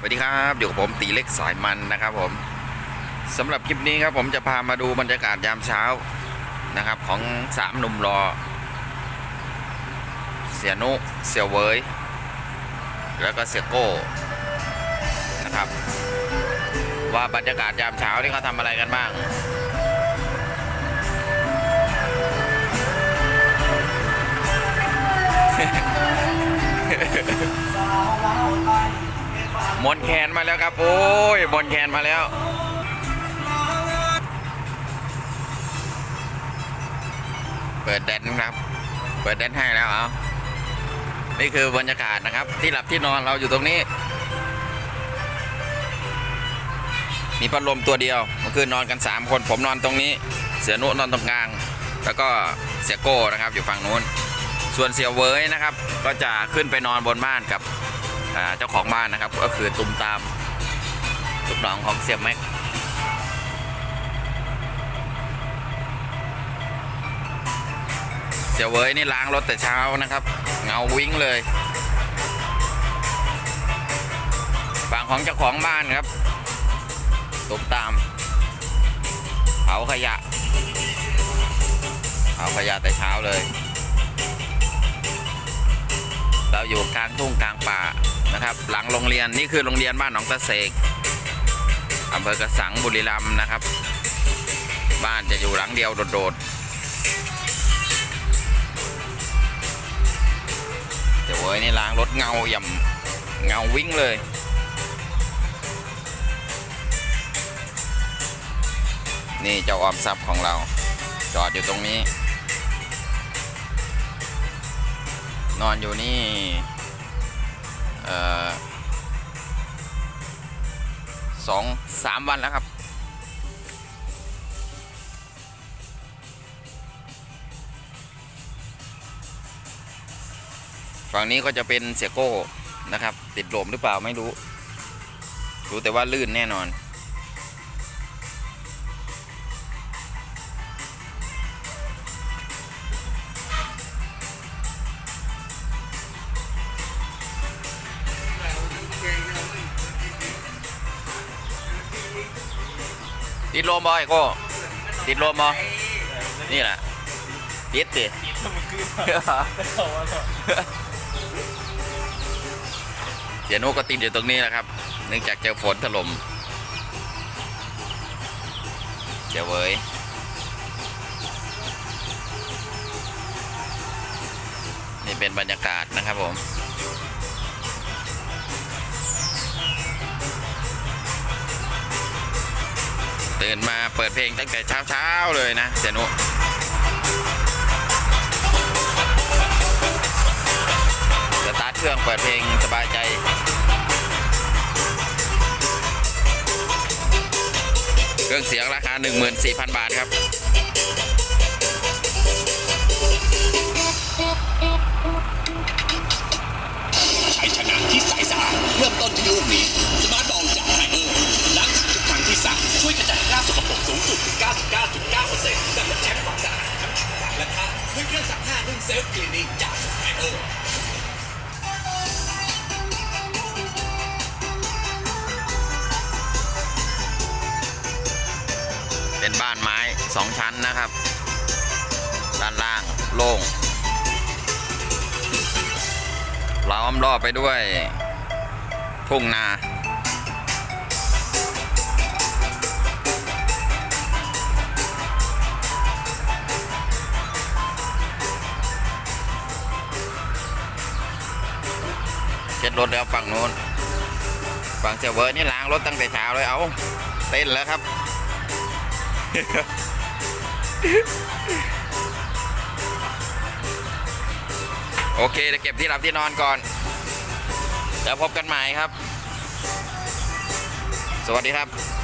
สวัสดีครับอยู่กับผมตีเล็กสายมันนะครับผมสำหรับคลิปนี้ครับผมจะพามาดูบรรยากาศยามเช้านะครับ ของสามหนุ่มรอ เสียนุเสียเวยแล้วก็เสียโก้นะครับ ว่าบรรยากาศยามเช้าที่เขาทำอะไรกันบ้าง มนแคนมาแล้วครับ โอ้ยมนแคนมาแล้ว เปิดแดนครับ เปิดแดนให้แล้วเอานี่คือบรรยากาศนะครับ ที่หลับที่นอนเราอยู่ตรงนี้ มีพัดลมตัวเดียวเมื่อคืนนอนกัน 3 คนผมนอนตรงนี้ เสียนุนอนตรงกลาง แล้วก็เสียโก้นะครับอยู่ฝั่งนู้น ส่วนเสียเว้ยนะครับ ก็จะขึ้นไปนอนบนบ้านกับ เจ้าของบ้านนะครับ ก็คือตุมตามลูกน้องของเสียแม็กเสียเวยนี่ล้างรถแต่เช้านะครับ เงาวิ่งเลยฝั่งของเจ้าของบ้านครับตุมตามเผาขยะเผาขยะแต่เช้าเลย เราอยู่กลางทุ่งกลางป่านะครับ หลังโรงเรียนนี่คือโรงเรียนบ้านหนองตะเสกอำเภอกระสังบุรีรัมย์นะครับ บ้านจะอยู่หลังเดียวโดดๆเดี๋ยวเว้ยนี่ล้างรถเงาย่ำเงาวิ่งเลยนี่เจ้าออมทรัพย์ของเรา จอดอยู่ตรงนี้ นอนอยู่นี่ เอ่อสองสามวันแล้วครับ ฝั่งนี้ก็จะเป็นเสียโก้นะครับ ติดลมหรือเปล่าไม่รู้ รู้แต่ว่าลื่นแน่นอน ติดลมบ่ไอ้โก้ติดลมบ่นี่แหละติดติเสียโนุก็ติดอยู่ตรงนี้นะครับ เนื่องจากเจอฝนถล่มเจ้าเว้ยนี่เป็นบรรยากาศ ตื่นมาเปิดเพลงตั้งแต่เช้าๆเลยนะเสียนุสตาร์ทเครื่องเปิดเพลงสบายใจเครื่องเสียงราคา 14,000 บาทครับ ชัยชนะที่ใสสะอาดเริ่มต้นที่ลูกนี้ สองชั้นนะครับ ด้านล่างโล่งล้อมรอบไปด้วยทุ่งนาเช็ดรถแล้วฝั่งนู้น ฝั่งเซเวอร์นี่ล้างรถตั้งแต่เช้าเลยเอา เต้นแล้วครับ โอเคเดี๋ยวเก็บที่หลับที่นอนก่อน แล้วพบกันใหม่ครับ สวัสดีครับ